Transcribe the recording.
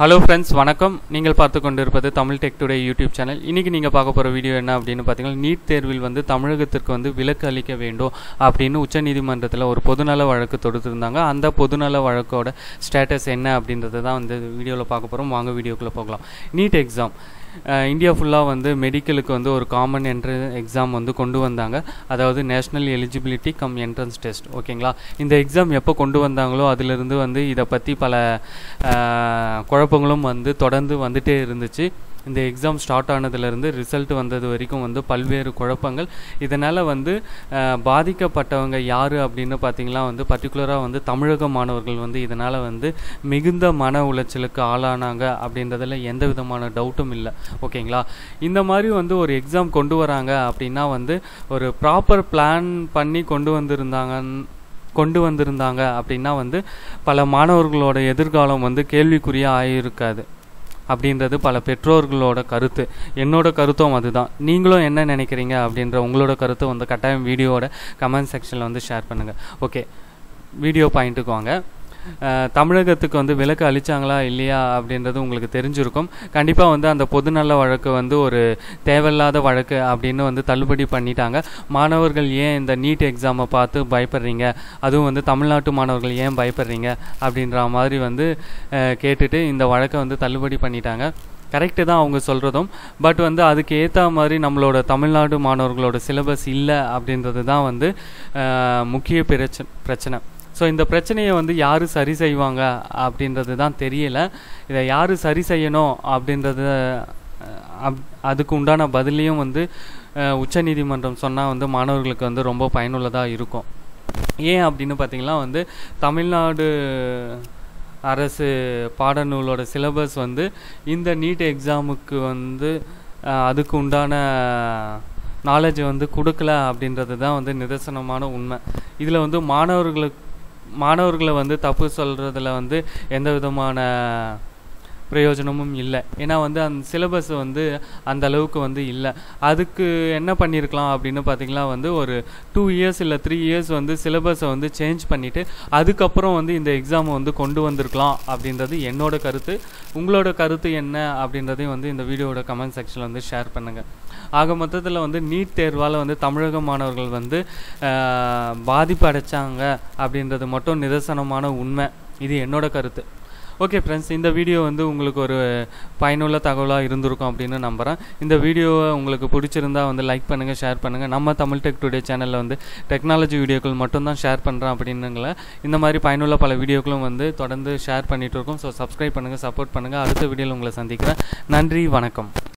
Hello friends வணக்கம். நீங்கள் பார்த்து கொண்டிருப்பது Tamil tech today YouTube channel இன்றைக்கி நீங்கள் பார்க்க போகிற வீடியோ என்ன அப்படின்னு பார்த்தீங்கன்னா நீட் தேர்வில் வந்து தமிழகத்திற்கு வந்து விலக்கு அளிக்க வேண்டும் அப்படின்னு உச்சநீதிமன்றத்தில் ஒரு பொதுநல வழக்கு தொடுத்திருந்தாங்க அந்த பொதுநல வழக்கோட ஸ்டேட்டஸ் என்ன அப்படின்றத தான் வந்து வீடியோவில் பார்க்க போகிறோம் வாங்க வீடியோக்குள்ளே போகலாம். நீட் எக்ஸாம் இந்தியா ஃபுல்லாக வந்து மெடிக்கலுக்கு வந்து ஒரு காமன் என்ட்ரன்ஸ் எக்ஸாம் வந்து கொண்டு வந்தாங்க. அதாவது national eligibility cum entrance test ஓகேங்களா இந்த எக்ஸாம் எப்போ கொண்டு வந்தாங்களோ அதிலிருந்து வந்து இதை பற்றி பல குழப்ப குழப்பங்களும் வந்து தொடர்ந்து வந்துட்டே இருந்துச்சு. இந்த எக்ஸாம் ஸ்டார்ட் ஆனதுலேருந்து ரிசல்ட் வந்தது வரைக்கும் வந்து பல்வேறு குழப்பங்கள். இதனால் வந்து பாதிக்கப்பட்டவங்க யார் அப்படின்னு பார்த்தீங்கன்னா வந்து பர்டிகுலராக வந்து தமிழக மாணவர்கள் வந்து இதனால் வந்து மிகுந்த மன உளைச்சலுக்கு ஆளானாங்க அப்படின்றதுல எந்த விதமான டவுட்டும் இல்லை. ஓகேங்களா? இந்த மாதிரி வந்து ஒரு எக்ஸாம் கொண்டு வராங்க அப்படின்னா வந்து ஒரு ப்ராப்பர் பிளான் பண்ணி கொண்டு வந்திருந்தாங்கன்னு கொண்டு வந்திருந்தாங்க அப்படின்னா வந்து பல மாணவர்களோட எதிர்காலம் வந்து கேள்விக்குறியாக ஆகியிருக்காது அப்படின்றது பல பெற்றோர்களோட கருத்து. என்னோட கருத்தும் அதுதான். நீங்களும் என்ன நினைக்கிறீங்க அப்படின்ற உங்களோட கருத்து வந்து கட்டாயம் வீடியோவோட கமெண்ட் செக்ஷனில் வந்து ஷேர் பண்ணுங்கள் ஓகே வீடியோ பாயிண்ட்டுக்கு வாங்க. தமிழகத்துக்கு வந்து விலக்கு அளிச்சாங்களா இல்லையா அப்படின்றது உங்களுக்கு தெரிஞ்சிருக்கும். கண்டிப்பாக வந்து அந்த பொதுநல வழக்கு வந்து ஒரு தேவையில்லாத வழக்கு அப்படின்னு வந்து தள்ளுபடி பண்ணிட்டாங்க. மாணவர்கள் ஏன் இந்த நீட் எக்ஸாமை பார்த்து பயப்படுறீங்க? அதுவும் வந்து தமிழ்நாட்டு மாணவர்கள் ஏன் பயப்படுறீங்க? அப்படின்ற மாதிரி வந்து கேட்டுட்டு இந்த வழக்கை வந்து தள்ளுபடி பண்ணிட்டாங்க. கரெக்டு தான் அவங்க சொல்கிறதும் பட் வந்து அதுக்கு ஏற்ற மாதிரி நம்மளோட தமிழ்நாடு மாணவர்களோட சிலபஸ் இல்லை அப்படின்றது தான் வந்து முக்கிய பிரச்ச பிரச்சனை. ஸோ இந்த பிரச்சனையை வந்து யார் சரி செய்வாங்க அப்படின்றது தான் தெரியல. இதை யார் சரி செய்யணும் அப்படின்றது அப் அதுக்கு உண்டான பதிலையும் வந்து உச்சநீதிமன்றம் சொன்னால் வந்து மாணவர்களுக்கு வந்து ரொம்ப பயனுள்ளதாக இருக்கும். ஏன் அப்படின்னு பார்த்தீங்கன்னா வந்து தமிழ்நாடு அரசு பாடநூலோட சிலபஸ் வந்து இந்த நீட் எக்ஸாமுக்கு வந்து அதுக்கு உண்டான நாலேஜ் வந்து கொடுக்கல அப்படின்றது தான் வந்து நிதர்சனமான உண்மை. இதில் வந்து மாணவர்களுக்கு மாணவர்களை வந்து தப்பு சொல்கிறதுல வந்து எந்த விதமான பிரயோஜனமும் இல்லை. ஏன்னா வந்து அந்த சிலபஸ் வந்து அந்த அளவுக்கு வந்து இல்லை. அதுக்கு என்ன பண்ணியிருக்கலாம் அப்படின்னு பார்த்தீங்கன்னா வந்து ஒரு டூ இயர்ஸ் இல்லை த்ரீ இயர்ஸ் வந்து சிலபஸை வந்து சேஞ்ச் பண்ணிவிட்டு அதுக்கப்புறம் வந்து இந்த எக்ஸாமை வந்து கொண்டு வந்திருக்கலாம் அப்படின்றது என்னோட கருத்து. உங்களோட கருத்து என்ன அப்படின்றதையும் வந்து இந்த வீடியோட கமெண்ட் செக்ஷனில் வந்து ஷேர் பண்ணுங்கள் ஆக மொத்தத்தில் வந்து நீட் தேர்வால் வந்து தமிழக மாணவர்கள் வந்து பாதிப்பு அடைச்சாங்க அப்படின்றது மட்டும் நிதர்சனமான உண்மை. இது என்னோட கருத்து. ஓகே ஃப்ரெண்ட்ஸ் இந்த வீடியோ வந்து உங்களுக்கு ஒரு பயனுள்ள தகவலாக இருந்திருக்கும் அப்படின்னு நம்புகிறேன் இந்த வீடியோவை உங்களுக்கு பிடிச்சிருந்தா வந்து லைக் பண்ணுங்கள் ஷேர் பண்ணுங்கள் நம்ம தமிழ் டெக் டுடே சேனலில் வந்து டெக்னாலஜி வீடியோக்கள் மட்டும்தான் ஷேர் பண்ணுறேன் அப்படின்னுங்கள இந்த மாதிரி பயனுள்ள பல வீடியோக்களும் வந்து தொடர்ந்து ஷேர் பண்ணிகிட்டு இருக்கோம். ஸோ சப்ஸ்கிரைப் பண்ணுங்கள் சப்போர்ட் பண்ணுங்கள் அடுத்த வீடியோவில் உங்களை சந்திக்கிறேன். நன்றி வணக்கம்.